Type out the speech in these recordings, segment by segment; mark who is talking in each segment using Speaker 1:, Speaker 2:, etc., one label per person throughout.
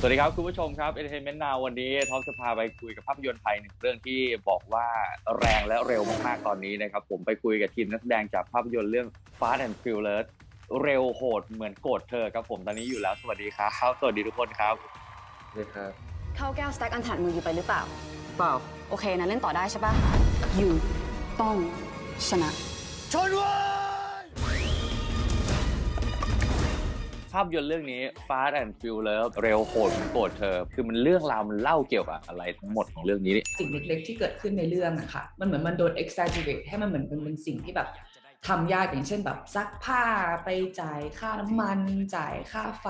Speaker 1: สวัสดีครับ คุณผู้ชมครับ Entertainment Now วันนี้ท็อปจะพาไปคุยกับภาพยนตร์ไทยหนึ่งเรื่องที่บอกว่าแรงและเร็วมากๆตอนนี้นะครับ ผมไปคุยกับทีมนักแสดงจากภาพยนตร์เรื่อง Fast and Furious เร็วโหดเหมือนโกรธเธอครับผมตอนนี้อยู่แล้ว สวัสดีครับ สวัสดีทุกคนครับ
Speaker 2: นี่ครับ
Speaker 3: เข้าแก้วสแต็กอันถัดมืออยู่ไปหรือเปล่า
Speaker 2: เปล่า
Speaker 3: โอเคนะเล่นต่อได้ใช่ปะอยู่ต้องชนะ
Speaker 1: ภาพยนตร์เรื่องนี้ Fast and Furious เร็วโหดโกรธเธอ คือมันเรื่องราวมันเล่าเกี่ยวกับอะไรทั้งหมดของเรื่องนี้
Speaker 4: สิ่งเล็กๆที่เกิดขึ้นในเรื่องอะค่ะ มันเหมือนมันโดน exaggerate ให้มันเหมือนเป็นเป็นสิ่งที่แบบ ทำยากอย่างเช่นแบบซักผ้าไปจ่ายค่าน้ำมันจ่ายค่าไฟ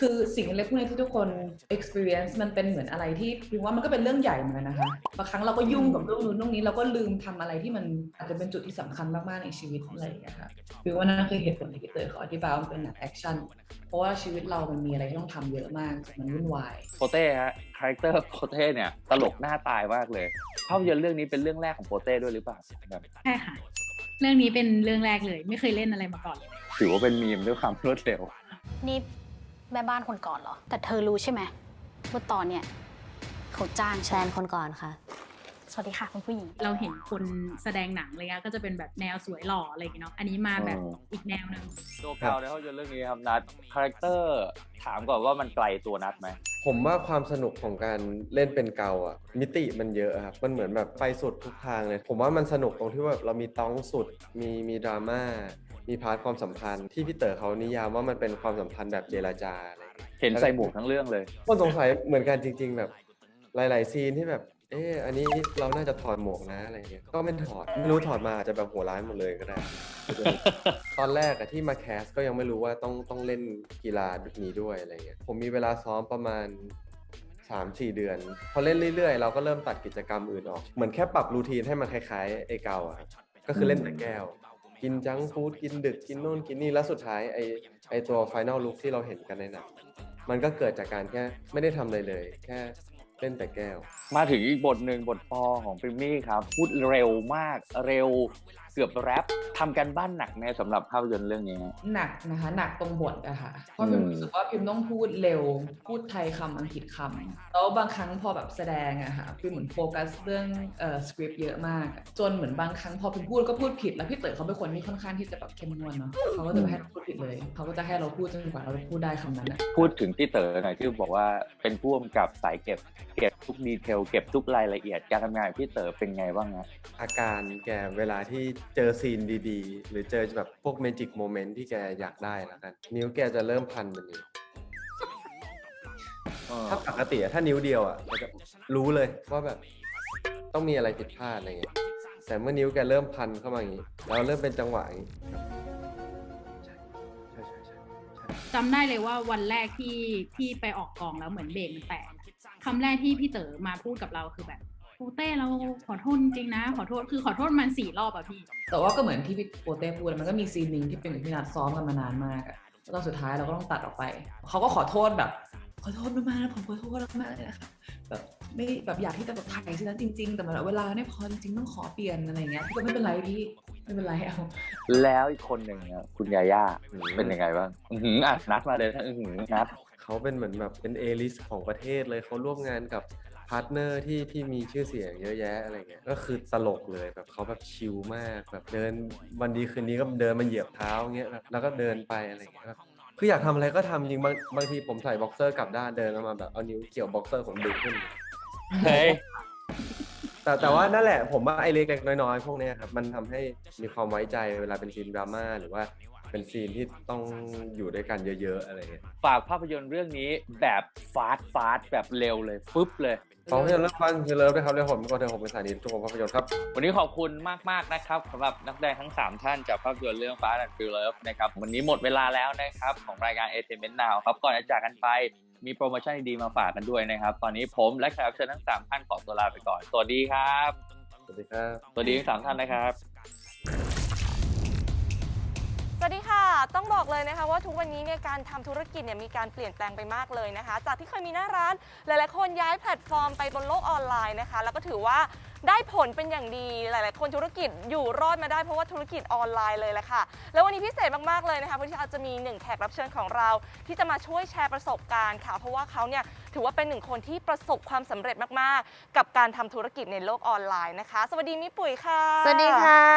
Speaker 4: คือสิ่งเล็กๆพวกนี้ที่ทุกคน experience มันเป็นเหมือนอะไรที่พิมว่ามันก็เป็นเรื่องใหญ่เหมือนกันนะคะบางครั้งเราก็ยุ่งกับเรื่องนู้นเรื่องนี้เราก็ลืมทำอะไรที่มันอาจจะเป็นจุดที่สำคัญมากๆในชีวิตอะไรอย่างเงี้ยค่ะพิมว่านั่นคือเหตุผลที่พี่เตยเขาอธิบายว่ามันเป็นหนังแอคชั่นเพราะว่าชีวิตเรามันมีอะไรที่ต้องทำเยอะมากมันวุ่นวาย
Speaker 1: โปเต้ฮะคาแรคเตอร์โปเต้เนี่ยตลกหน้าตายมากเลยภาพยนตร์เรื่องนี้เป็นเรื่องแรกของโปเต้ด้วยหรือเปล่าแบบ
Speaker 5: ใช่ค่ะ เรื่องนี้เป็นเรื่องแรกเลย ไม่เคยเล่นอะไรมาก่อนเลย
Speaker 1: ถือว่าเป็นมีมด้วยความรวดเร็ว
Speaker 6: นี่แม่บ้านคนก่อนเหรอ แต่เธอรู้ใช่ไหมว่าตอนเนี้ยเขาจ้าง
Speaker 7: แฟ
Speaker 6: ฉัน
Speaker 7: นคนก่อนค่ะ
Speaker 6: สวัสดีค่ะคุณผู้หญิง
Speaker 5: เราเห็นคนแสดงหนังอะไรเงี้ยก็จะเป็นแบบแนวสวยหล่ออะไรอย่างเงี้ยเนาะอันนี้มาแบบ
Speaker 1: อ๋อ
Speaker 5: อีกแนวหนึ่ง
Speaker 1: ตัวเก่าในภาพยนตร์เรื่องนี้ครับนัดคาแรคเตอร์ถามก่อนว่ามันไกลตัวนัดไหม
Speaker 2: ผมว่าความสนุกของการเล่นเป็นเกาอะ มิติมันเยอะครับ มันเหมือนแบบไปสุดทุกทางเลย ผมว่ามันสนุกตรงที่ว่าเรามีต้องสุด มีมีดราม่า มีพาร์ทความสัมพันธ์ที่พี่เต๋อเขานิยามว่ามันเป็นความสัมพันธ์แบบเจรจาอะไรอย่างเงี้ย
Speaker 1: เห็นใส่หมวกทั้งเรื่องเลย
Speaker 2: คนสงสัยเหมือนกันจริง ๆ แบบหลาย ๆ ซีนที่แบบ เอออันนี้เราน่าจะถอดหมวกนะอะไรเงี้ย ก็ไม่ถอด ไม่รู้ถอดมาอาจจะแบบหัวร้านหมดเลยก็ได้ ตอนแรกอะที่มาแคสก็ยังไม่รู้ว่าต้องต้องเล่นกีฬานี้ด้วยอะไรเงี้ย ผมมีเวลาซ้อมประมาณ3-4เดือน พอเล่นเรื่อยๆ เราก็เริ่มตัดกิจกรรมอื่นออก เหมือนแค่ปรับรูทีนให้มันคล้ายๆไอ้เก่าอะก็คือเล่นแต่แก้ว กินจังก์ฟู้ดกินดึกกินโน่นกินนี่แล้วสุดท้ายไอ้ไอ้ตัวไฟน a ลลุคที่เราเห็นกันในหนังมันก็เกิดจากการแค่ไม่ได้ทำอะไรเลย แค่ เล่นแต่แก้ว
Speaker 1: มาถึงอีกบทหนึ่งบทปอของฟิมมี่ครับ พูดเร็วมากเร็ว เกือบแรปทำกันบ้านหนักแน่สำหรับภาพยนตร์เรื่องนี้
Speaker 4: หนักนะคะ หนักตรงบทอะค่ะเพราะพิม
Speaker 1: อืม
Speaker 4: รู้สึกว่าพิมต้องพูดเร็ว พูดไทยคำอังกฤษคำแล้วบางครั้งพอแบบแสดงอะค่ะพิมเหมือนโฟกัสเรื่องเอ่อสคริปต์เยอะมากอะจนเหมือนบางครั้งพอพิมพูดก็พูดผิด แล้วพี่เต๋อเขาเป็นคนที่ค่อนข้างที่จะแบบเข้มงวดเนาะเขาก็จะไม่ให้เราพูดผิดเลย เขาก็จะให้เราพูดจนกว่าเราจะพูดได้คำนั้นอะ
Speaker 1: พูดถึงพี่เต๋อหน่อยที่บอกว่าเป็นผู้กำกับสายเก็บเก็บทุกดีเทลเก็บทุกรายละเอียดการทำงานของพี่เต๋อเป็นไงบ้างนะ
Speaker 2: อาการแกเวลาที่เจอซีนดีๆ หรือเจอแบบพวกเมจิกโมเมนต์ที่แกอยากได้แล้วกัน นิ้วแกจะเริ่มพันมันอยู่ถ้าปกติอะถ้านิ้วเดียวอะเราจะรู้เลยว่าแบบต้องมีอะไรผิดพลาดอะไรเงี้ยแต่เมื่อนิ้วแกเริ่มพันเข้ามาอย่างนี้แล้วเริ่มเป็นจังหวะอย่างนี้ใช่ใช่ใช่ใช่ใช่
Speaker 5: จำได้เลยว่าวันแรกที่ที่ไปออกกองแล้วเหมือนเบรกมันแตกอะคำแรกที่พี่เต๋อมาพูดกับเราคือแบบ โปเต้เราขอโทษจริงนะ ขอโทษคือขอโทษมันสี่รอบอะพี่
Speaker 4: แต่ว่าก็เหมือนที่พี่โปเต้พูดมันก็มีซีนหนึ่งที่เป็นกับพี่นัดซ้อมกันมานานมากอะแล้วตอนสุดท้ายเราก็ต้องตัดออกไป เขาก็ขอโทษแบบ ขอโทษมากๆนะผมขอโทษมากๆเลยนะคะแบบไม่แบบอยากที่จะแบบถ่ายซีนนั้นจริง ๆ แต่เวลาไม่พอจริงต้องขอเปลี่ยนอะไรเงี้ยพี่ก็ไม่เป็นไรพี่ไม่เป็นไรเอา
Speaker 1: แล้วอีกคนหนึ่งอะคุณยาย่าเป็นยังไงบ้างอื้อหืออะนัดมาเลยท่านอื้อหือนัด
Speaker 2: เขาเป็นเหมือนแบบเป็นเอลิสของประเทศเลยเขาร่วมงานกับ พาร์ทเนอร์ที่ที่มีชื่อเสียงเยอะแยะอะไรเงี้ยก็คือตลกเลยแบบเขาแบบชิลมากแบบเดินวันดีคืนนี้ก็เดินมาเหยียบเท้าเงี้ยแบบแล้วก็เดินไปอะไรเงี้ยแบบคืออยากทำอะไรก็ทำจริงบางบางทีผมใส่บ็อกเซอร์กลับด้านเดินออกมาแบบเอานิ้วเกี่ยวบ็อกเซอร์ผมดึงขึ้น
Speaker 1: เฮ้ย
Speaker 2: แต่แต่ว่านั่นแหละผมว่าไอ้เล็กๆน้อยๆพวกเนี้ยครับมันทำให้มีความไว้ใจเวลาเป็นซีนดราม่าหรือว่า เป็นซีนที่ต้องอยู่ด้วยกันเยอะๆอะไรเงี้ย
Speaker 1: ฝากภาพยนตร์เรื่องนี้แบบฟาสฟาสแบบเร็วเลยฟึบเลย
Speaker 2: ขอให้เลิฟฟังคือเลิฟด้วยครับเรื่องผมก็เธอผมเป็นสายนี้ทุกคนภาพยนตร์ครับ
Speaker 1: วันนี้ขอบคุณมากๆนะครับสำหรับนักแสดงทั้ง 3 ท่านจากภาพยนตร์เรื่อง Fast and Furious นะครับวันนี้หมดเวลาแล้วนะครับของรายการ Entertainment Now ครับก่อนจะจากกันไปมีโปรโมชั่นดีๆมาฝากกันด้วยนะครับ ตอนนี้ผมและแขกรับเชิญทั้ง 3 ท่านขอตัวลาไปก่อน สวัสดีครับ
Speaker 2: สวัสดีครับ
Speaker 1: สวัสดีทั้งสามท่านนะครับ
Speaker 8: ส
Speaker 7: วัสดีค่ะ ต้องบอกเลยนะคะว่าทุกวันนี้เนี่ยการทำธุรกิจเนี่ยมีการเปลี่ยนแปลงไปมากเลยนะคะ จากที่เคยมีหน้าร้าน หลายๆ คนย้ายแพลตฟอร์มไปบนโลกออนไลน์นะคะ แล้วก็ถือว่าได้ผลเป็นอย่างดี หลาย ๆ คนธุรกิจอยู่รอดมาได้เพราะว่าธุรกิจออนไลน์เลยแหละค่ะ แล้ววันนี้พิเศษมาก ๆ เลยนะคะเพราะที่อาจจะมีหนึ่งแขกรับเชิญของเรา ที่จะมาช่วยแชร์ประสบการณ์ค่ะ เพราะว่าเขาเนี่ยถือว่าเป็นหนึ่งคนที่ประสบความสำเร็จมาก ๆ กับการทำธุรกิจในโลกออนไลน์นะคะ สวัสดีมิปุ๋ยค่ะ
Speaker 8: สวัสดีค่ะ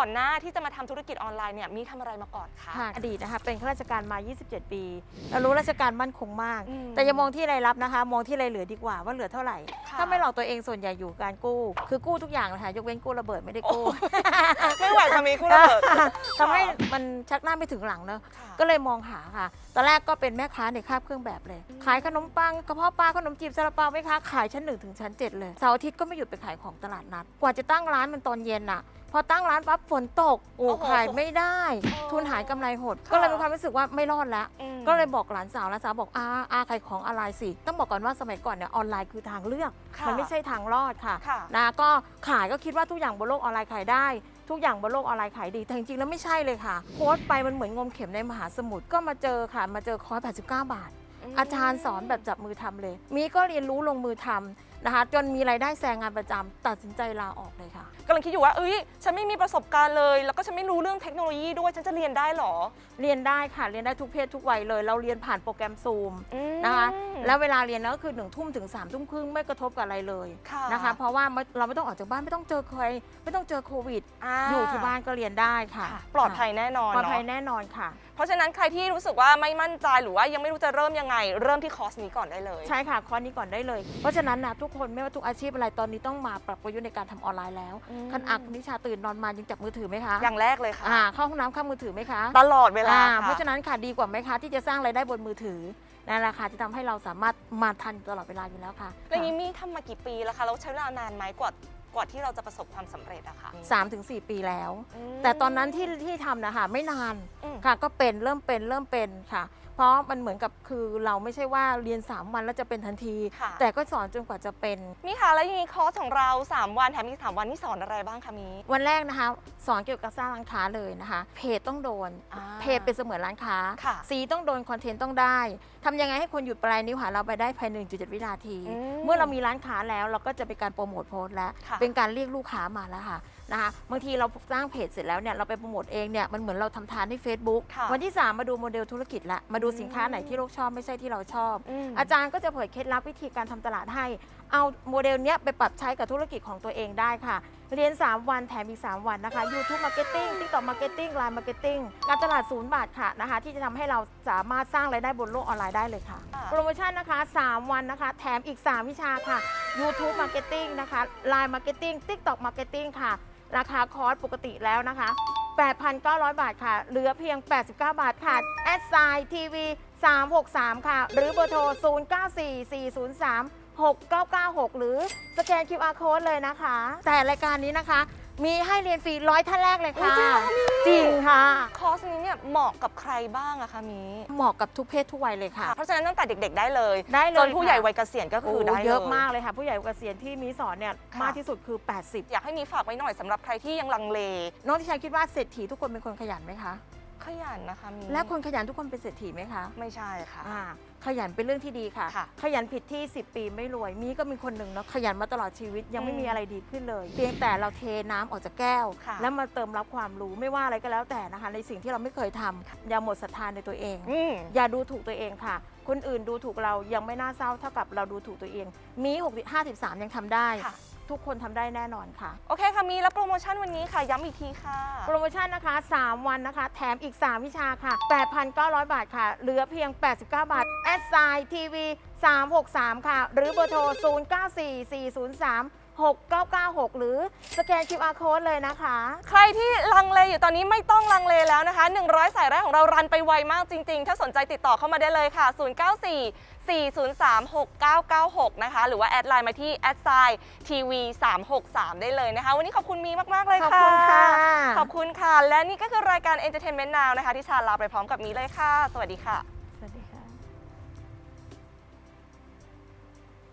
Speaker 7: ก่อนหน้าที่จะมาทำธุรกิจออนไลน์เนี่ยมีทำอะไรมาก่อนคะ
Speaker 8: ค่ะอดีตนะคะเป็นข้าราชการมา 27 ปี เรารู้ราชการมั่นคงมาก
Speaker 7: อืม
Speaker 8: แต่อย่ามองที่รายรับนะคะ มองที่รายเหลือดีกว่าว่าเหลือเท่าไหร่
Speaker 7: ค่ะ
Speaker 8: ถ้าไม่หลอกตัวเองส่วนใหญ่อยู่การกู้ คือกู้ทุกอย่างเลยค่ะยกเว้นกู้ระเบิดไม่ได้กู้
Speaker 7: ไม่ไหวค่ะมีคู่ระเบิด
Speaker 8: ทำให้มันชักหน้าไม่ถึงหลังเนอะ
Speaker 7: ค่ะ
Speaker 8: ก็เลยมองหาค่ะตอนแรกก็เป็นแม่ค้าในคาบเครื่องแบบเลย ขายขนมปังกระเพาะปลาขนมจีบซาลาเปาไหมคะขายชั้นหนึ่งถึงชั้นเจ็ดเลยเสาร์อาทิตย์ก็ไม่หยุดไปขายของตลาดนัด กว่าจะตั้งร้านมันตอนเย็นอะ พอตั้งร้านปั๊บฝนตกโอ้
Speaker 7: โอ้โห
Speaker 8: ขายไม่ได้
Speaker 7: โอ้
Speaker 8: ทุนหายกำไรหด
Speaker 7: ค่ะ
Speaker 8: ก็เลยมีความรู้สึกว่าไม่รอดแล้ว
Speaker 7: อืม
Speaker 8: ก็เลยบอกหลานสาวหลานสาวบอกอาอาขายของอะไรสิต้องบอกก่อนว่าสมัยก่อนเนี่ยออนไลน์คือทางเลือก
Speaker 7: ค่ะ
Speaker 8: มันไม่ใช่ทางรอดค่ะ
Speaker 7: ค่ะ
Speaker 8: นะก็ขายก็คิดว่าทุกอย่างบนโลกออนไลน์ขายได้ ทุกอย่างบนโลกออนไลน์ขายดีแต่จริงๆแล้วไม่ใช่เลยค่ะโพสต์ไปมันเหมือนงมเข็มในมหาสมุทรก็มาเจอค่ะมาเจอคอร์ส89 บาทอาจารย์สอนแบบจับมือทำเลย มีก็เรียนรู้ลงมือทำ นะคะจนมีรายได้แซงงานประจำตัดสินใจลาออกเลยค่ะ
Speaker 7: กำลังคิดอยู่ว่า เอ้ย ฉันไม่มีประสบการณ์เลย แล้วก็ฉันไม่รู้เรื่องเทคโนโลยีด้วย ฉันจะเรียนได้เหรอ
Speaker 8: เรียนได้ค่ะเรียนได้ทุกเพศทุกวัยเลย เราเรียนผ่านโปรแกรมซูม
Speaker 7: อืม
Speaker 8: นะคะแล้วเวลาเรียนก็คือ1นึ่ทุ่มถึง3ามทุ่มครึ่งไม่กระทบกับอะไรเลย
Speaker 7: ค่ะ
Speaker 8: นะคะเพราะว่าไม่เราไม่ต้องออกจากบ้านไม่ต้องเจอใครไม่ต้องเจอโควิดาอยู่ที่บ้านก็เรียนได้ค่ะ
Speaker 7: ค่ะ ปลอดภัยแน่นอน
Speaker 8: ปลอดภัย
Speaker 7: เนาะ
Speaker 8: แน่นอนค่ะ
Speaker 7: เพ ราะฉะนั้นใครที่รู้สึกว่าไม่มั่นใจหรือว่ายังไม่รู้จะเริ่มยังไง เริ่มที่คอร์สนี้ก่อนได้เลย
Speaker 8: ใช่ค่ะคอร์สนี้ก่อนได้เลย เพราะฉะนั้นนะทุกคนไม่ว่าทุกอาชีพอะไรตอนนี้ต้องมาปรับประยุกต์ในการทำออนไลน์แล้ว
Speaker 7: อืม
Speaker 8: คันอักนิชาตื่นนอนมายังจับมือถือไหมคะ
Speaker 7: อย่างแรกเลยค่ะ
Speaker 8: อ่าเข้าห้องน้ำเข้ามือถือไหมคะ
Speaker 7: ตลอดเวลา
Speaker 8: อ่า
Speaker 7: ค่ะ
Speaker 8: เพราะฉะนั้นค่ะดีกว่าไหมคะที่จะสร้างรายได้บนมือถือนั่นแหละค่ะที่ทำให้เราสามารถมาทันตลอดเวลาอยู่แล้วค่ะ
Speaker 7: แล้วอย่างนี้มีทำมากี่ปีแล้วคะแล้วใช้เวลานานไหมกว่า กว่าที่เราจะประสบความสำเร็จอะค่ะ
Speaker 8: สามถึงสี่ปีแล้ว
Speaker 7: ม
Speaker 8: แต่ตอนนั้นที่ที่ทำนะคะไม่นาน
Speaker 7: อืม
Speaker 8: ค่ะ ก็เป็นเริ่มเป็นเริ่มเป็นค่ะ เพราะมันเหมือนกับคือเราไม่ใช่ว่าเรียน 3 วันแล้วจะเป็นทันที
Speaker 7: ค่ะ
Speaker 8: แต่ก็สอนจนกว่าจะเป็น
Speaker 7: มีค่ะแล้วอย่างนี้คอร์สของเรา 3 วันแถมอีก3วันนี่สอนอะไรบ้างคะมี
Speaker 8: วันแรกนะคะ สอนเกี่ยวกับสร้างร้านค้าเลยนะคะ เพจต้องโดน
Speaker 7: อ่า
Speaker 8: เพจเป็นเสมือนร้านค้า
Speaker 7: ค่ะ
Speaker 8: สีต้องโดน คอนเทนต์ต้องได้ทำยังไงให้คนหยุดปลายนิ้วหาเราไปได้ภายใน1.7 วินาที
Speaker 7: อืม
Speaker 8: เมื่อเรามีร้านค้าแล้วเราก็จะเป็นการโปรโมทโพสต์แล้ว
Speaker 7: ค่ะ
Speaker 8: เป็นการเรียกลูกค้ามาแล้วค่ะนะคะบางทีเราสร้างเพจเสร็จแล้วเนี่ยเราไปโปรโมทเองเนี่ยมันเหมือนเราทำทานที่ Facebook
Speaker 7: ค่ะ
Speaker 8: วันที่ 3 มาดูโมเดลธุรกิจละมาดูสินค้าไหนที่โลกชอบไม่ใช่ที่เราชอบ
Speaker 7: อืม
Speaker 8: อาจารย์ก็จะเผยเคล็ดลับวิธีการทำตลาดให้ เอาโมเดลเนี้ยไปปรับใช้กับธุรกิจของตัวเองได้ค่ะ เรียน 3 วันแถมอีก 3 วันนะคะ YouTube Marketing TikTok Marketing Line Marketing การตลาดศูนย์บาทค่ะนะคะ ที่จะทำให้เราสามารถสร้างรายได้บนโลกออนไลน์ได้เลย
Speaker 7: ค่ะ
Speaker 8: โปรโมชั่นนะคะ 3 วันนะคะ แถมอีก 3 วิชาค่ะ YouTube Marketing นะคะ Line Marketing TikTok Marketing ค่ะ ราคาคอร์สปกติแล้วนะคะ 8,900 บาทค่ะ เหลือเพียง 89 บาทค่ะแอดไซน์ทีวี363 ค่ะ หรือเบอร์โทร 094403 6996 หรือสแกน QR code เลยนะคะ แต่รายการนี้นะคะ มีให้เรียนฟรีร้อยท่านแรกเลยค่ะ จริงค่ะ
Speaker 7: คอร์สนี้เนี่ยเหมาะกับใครบ้างอะคะมี
Speaker 8: เหมาะกับทุกเพศทุกวัยเลยค่ะ
Speaker 7: เพราะฉะนั้นตั้งแต่เด็ก ๆ ได้เลย
Speaker 8: ได้เลย
Speaker 7: จนผู้
Speaker 8: ค่ะ
Speaker 7: ใหญ่วัยเกษียณก็คือได้
Speaker 8: โอ้
Speaker 7: เลย
Speaker 8: เยอะมากเลยค่ะ ผู้ใหญ่เกษียณที่มีสอนเนี่ย
Speaker 7: ค่ะ
Speaker 8: มากที่สุดคือ 80
Speaker 7: อยากให้มีฝากไว้หน่อยสำหรับใครที่ยังลังเล
Speaker 8: น้องที่ชัยคิดว่าเศรษฐีทุกคนเป็นคนขยันไหมคะ
Speaker 7: ขยันนะคะมี
Speaker 8: และคนขยันทุกคนเป็นเศรษฐีไหมคะ
Speaker 7: ไม่ใช่ค่ะ
Speaker 8: อ่าขยันเป็นเรื่องที่ดีค่ะ
Speaker 7: ค่ะ
Speaker 8: ขยันผิดที่ 10 ปีไม่รวย มีก็มีคนหนึ่งเนาะขยันมาตลอดชีวิตยังไม่
Speaker 7: อืม
Speaker 8: มีอะไรดีขึ้นเลย เพียงแต่เราเทน้ำออกจากแก้ว
Speaker 7: ค่ะ
Speaker 8: แล้วมาเติมรับความรู้ไม่ว่าอะไรก็แล้วแต่นะคะ ในสิ่งที่เราไม่เคยทำอย่าหมดศรัทธาในตัวเอง
Speaker 7: อืม
Speaker 8: อย่าดูถูกตัวเองค่ะ คนอื่นดูถูกเรายังไม่น่าเศร้าเท่ากับเราดูถูกตัวเอง มี60 53 ยังทำได้
Speaker 7: ค่ะ
Speaker 8: ทุกคนทำได้แน่นอนค่ะ
Speaker 7: โอเคค่ะมีแล้วโปรโมชั่นวันนี้ค่ะย้ำอีกทีค่ะ
Speaker 8: โปรโมชั่นนะคะ 3 วันนะคะ แถมอีก 3 วิชาค่ะ 8,900 บาทค่ะ เหลือเพียง 89 บาทแอดไซน์ทีวี363 ค่ะ หรือเบอร์โทร 094403 6996 หรือสแกน QR code เลยนะคะ
Speaker 7: ใครที่ลังเลอยู่ตอนนี้ไม่ต้องลังเลแล้วนะคะ 100 สายแรกของเรารันไปไวมากจริง ๆ ถ้าสนใจติดต่อเข้ามาได้เลยค่ะ 094 403 6996 นะคะ หรือว่าแอดไลน์มาที่แอดไซน์ทีวี363 ได้เลยนะคะ วันนี้ขอบคุณมีมาก ๆ เลย
Speaker 8: ขอบ
Speaker 7: ค่ะ
Speaker 8: คุณค่ะ
Speaker 7: ขอบคุณค่ะ และนี่ก็คือรายการ Entertainment Now นะคะที่ชาลาไปพร้อมกับมีเลยค่ะ สวัสดีค่ะ